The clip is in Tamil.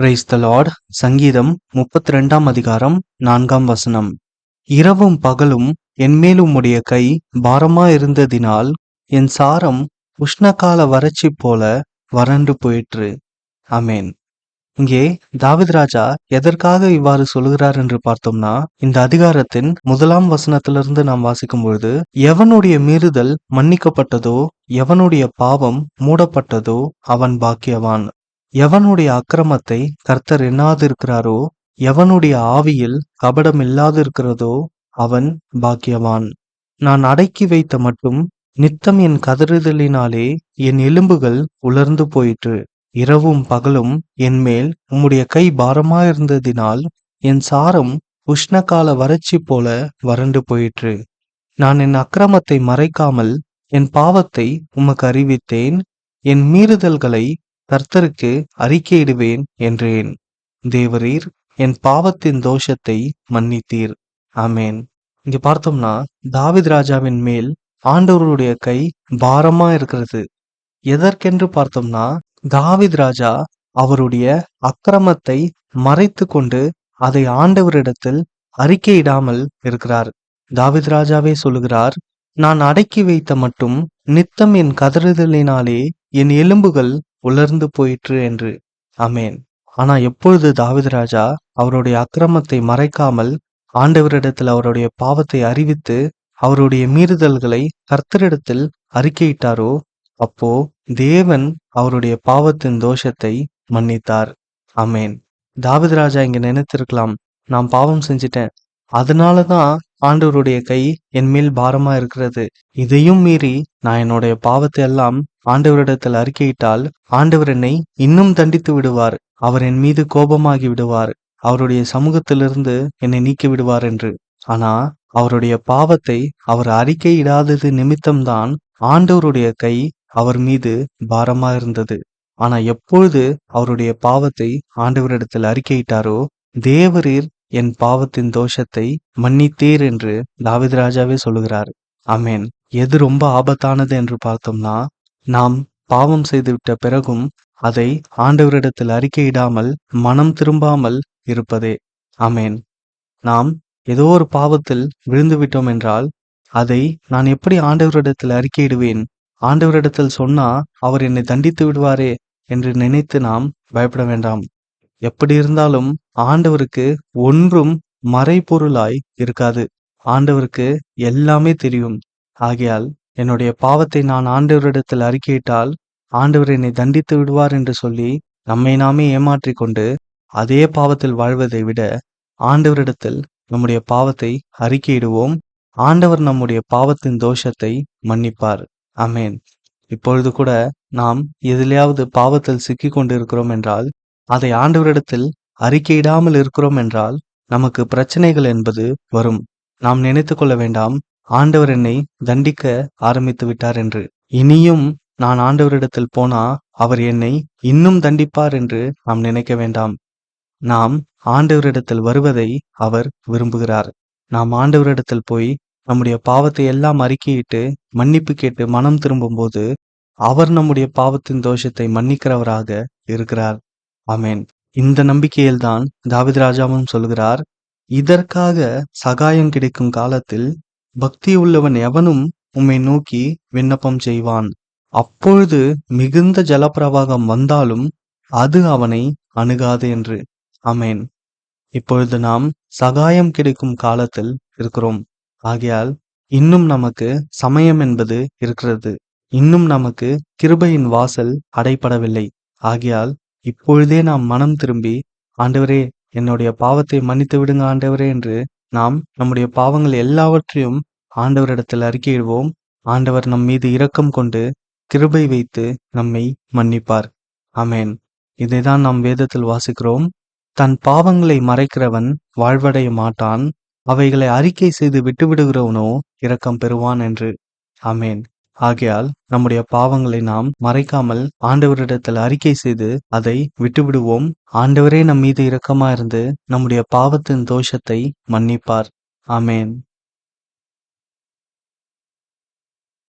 பிரைஸ் த லார்ட் சங்கீதம் முப்பத்தி ரெண்டாம் அதிகாரம் நான்காம் வசனம். இரவும் பகலும் என்மேல் உம்முடைய கை பாரமா இருந்ததினால் என் சாரம் உஷ்ணகால வறட்சி போல வறண்டு போயிற்று. அமேன் இங்கே தாவித் ராஜா எதற்காக இவ்வாறு சொல்கிறார் என்று பார்த்தோம்னா இந்த அதிகாரத்தின் முதலாம் வசனத்திலிருந்து நாம் வாசிக்கும் பொழுது எவனுடைய மீறுதல் மன்னிக்கப்பட்டதோ எவனுடைய பாவம் மூடப்பட்டதோ அவன் பாக்கியவான். எவனுடைய அக்கிரமத்தை கர்த்தர் எண்ணாதிருக்கிறாரோ எவனுடைய ஆவியில் கபடம் இல்லாதிருக்கிறதோ அவன் பாக்கியவான். நான் அடக்கி வைத்த மட்டும் நித்தம் என் கதறுதலினாலே என் எலும்புகள் உலர்ந்து போயிற்று. இரவும் பகலும் என் மேல் உம்முடைய கை பாரமாயிருந்ததினால் என் சாரம் உஷ்ணகால வறட்சி போல வறண்டு போயிற்று. நான் என் அக்கிரமத்தை மறைக்காமல் என் பாவத்தை உமக்கு அறிவித்தேன். என் மீறுதல்களை கர்த்தருக்கு அறிக்கையிடுவேன் என்றேன். தேவரீர் என் பாவத்தின் தோஷத்தை மன்னித்தீர். ஆமேன். இங்க பார்த்தோம்னா தாவித் ராஜாவின் மேல் ஆண்டவருடைய கை பாரமா இருக்கிறது. எதற்கென்று பார்த்தோம்னா தாவித் ராஜா அவருடைய அக்கிரமத்தை மறைத்து கொண்டு அதை ஆண்டவரிடத்தில் அறிக்கையிடாமல் இருக்கிறார். தாவித் ராஜாவே சொல்லுகிறார் நான் அடக்கி வைத்த மட்டும் நித்தம் என் கதறுதலினாலே என் எலும்புகள் உலர்ந்து போயிற்று என்று. அமேன் ஆனா எப்பொழுது தாவித ராஜா அவருடைய அக்கிரமத்தை மறைக்காமல் ஆண்டவரிடத்தில் அவருடைய பாவத்தை அறிவித்து அவருடைய மீறுதல்களை கர்த்தரிடத்தில் அறிக்கையிட்டாரோ அப்போ தேவன் அவருடைய பாவத்தின் தோஷத்தை மன்னித்தார். அமேன் தாவித ராஜா இங்க நினைத்திருக்கலாம் நான் பாவம் செஞ்சிட்டேன். அதனாலதான் ஆண்டவருடைய கை என் மேல் பாரமா இருக்கிறது. இதையும் மீறி நான் என்னுடைய பாவத்தை எல்லாம் ஆண்டவரிடத்தில் அறிக்கையிட்டால் ஆண்டவர் என்னை இன்னும் தண்டித்து விடுவார். அவர் என் மீது கோபமாகி விடுவார். அவருடைய சமூகத்திலிருந்து என்னை நீக்கி விடுவார் என்று. ஆனா அவருடைய பாவத்தை அவர் அறிக்கையிடாதது நிமித்தம்தான் ஆண்டவருடைய கை அவர் மீது பாரமா இருந்தது. ஆனா எப்பொழுது அவருடைய பாவத்தை ஆண்டவரிடத்தில் அறிக்கையிட்டாரோ தேவரீர் என் பாவத்தின் தோஷத்தை மன்னித்தீர் என்று தாவித் ராஜாவே சொல்லுகிறார். அமேன் எது ரொம்ப ஆபத்தானது என்று பார்த்தோம்னா நாம் பாவம் செய்துவிட்ட பிறகும் அதை ஆண்டவரிடத்தில் அறிக்கையிடாமல் மனம் திரும்பாமல் இருப்பதே. அமேன் நாம் ஏதோ ஒரு பாவத்தில் விழுந்து விட்டோம் என்றால் அதை நான் எப்படி ஆண்டவரிடத்தில் அறிக்கையிடுவேன்? ஆண்டவரிடத்தில் சொன்னா அவர் என்னை தண்டித்து விடுவாரே என்று நினைத்து நாம் பயப்பட வேண்டாம். எப்படி இருந்தாலும் ஆண்டவருக்கு ஒன்றும் மறைபொருளாய் இருக்காது. ஆண்டவருக்கு எல்லாமே தெரியும். ஆகையால் என்னுடைய பாவத்தை நான் ஆண்டவரிடத்தில் அறிக்கையிட்டால் ஆண்டவர் என்னை தண்டித்து விடுவார் என்று சொல்லி நம்மை நாமே ஏமாற்றிக் கொண்டு அதே பாவத்தில் வாழ்வதை விட ஆண்டவரிடத்தில் நம்முடைய பாவத்தை அறிக்கையிடுவோம். ஆண்டவர் நம்முடைய பாவத்தின் தோஷத்தை மன்னிப்பார். அமேன் இப்பொழுது கூட நாம் எதிலையாவது பாவத்தில் சிக்கிக் கொண்டிருக்கிறோம் என்றால் அதை ஆண்டவரிடத்தில் அறிக்கையிடாமல் இருக்கிறோம் என்றால் நமக்கு பிரச்சனைகள் என்பது வரும். நாம் நினைத்து கொள்ள வேண்டாம் ஆண்டவர் என்னை தண்டிக்க ஆரம்பித்து விட்டார் என்று. இனியும் நான் ஆண்டவரிடத்தில் போனா அவர் என்னை இன்னும் தண்டிப்பார் என்று நாம் நினைக்க வேண்டாம். நாம் ஆண்டவரிடத்தில் வருவதை அவர் விரும்புகிறார். நாம் ஆண்டவரிடத்தில் போய் நம்முடைய பாவத்தை எல்லாம் அறிக்கையிட்டு மன்னிப்பு கேட்டு மனம் திரும்பும்போது அவர் நம்முடைய பாவத்தின் தோஷத்தை மன்னிக்கிறவராக இருக்கிறார். ஆமேன். இந்த நம்பிக்கையில்தான் தாவித் ராஜாவும் சொல்கிறார் இதற்காக சகாயம் கிடைக்கும் காலத்தில் பக்தி உள்ளவன் எவனும் உம்மை நோக்கி விண்ணப்பம் செய்வான். அப்பொழுது மிகுந்த ஜலப்பிரவாகம் வந்தாலும் அது அவனை அணுகாது என்று. அமேன் இப்பொழுது நாம் சகாயம் கிடைக்கும் காலத்தில் இருக்கிறோம். ஆகையால் இன்னும் நமக்கு சமயம் என்பது இருக்கிறது. இன்னும் நமக்கு கிருபையின் வாசல் அடைப்படவில்லை. ஆகையால் இப்பொழுதே நாம் மனம் திரும்பி ஆண்டவரே என்னுடைய பாவத்தை மன்னித்து விடுங்க ஆண்டவரே என்று நாம் நம்முடைய பாவங்கள் எல்லாவற்றையும் ஆண்டவரிடத்தில் அறிக்கையிடுவோம் ஆண்டவர் நம் மீது இரக்கம் கொண்டு கிருபை வைத்து நம்மை மன்னிப்பார். அமேன் இதைதான் நாம் வேதத்தில் வாசிக்கிறோம். தன் பாவங்களை மறைக்கிறவன் வாழ்வடைய மாட்டான். அவைகளை அறிக்கை செய்து விட்டுவிடுகிறவனோ இரக்கம் பெறுவான் என்று. அமேன் ஆகையால் நம்முடைய பாவங்களை நாம் மறைக்காமல் ஆண்டவரிடத்தில் அறிக்கை செய்து அதை விட்டுவிடுவோம். ஆண்டவரே நம் மீது இரக்கமா இருந்து நம்முடைய பாவத்தின் தோஷத்தை மன்னிப்பார். ஆமேன்.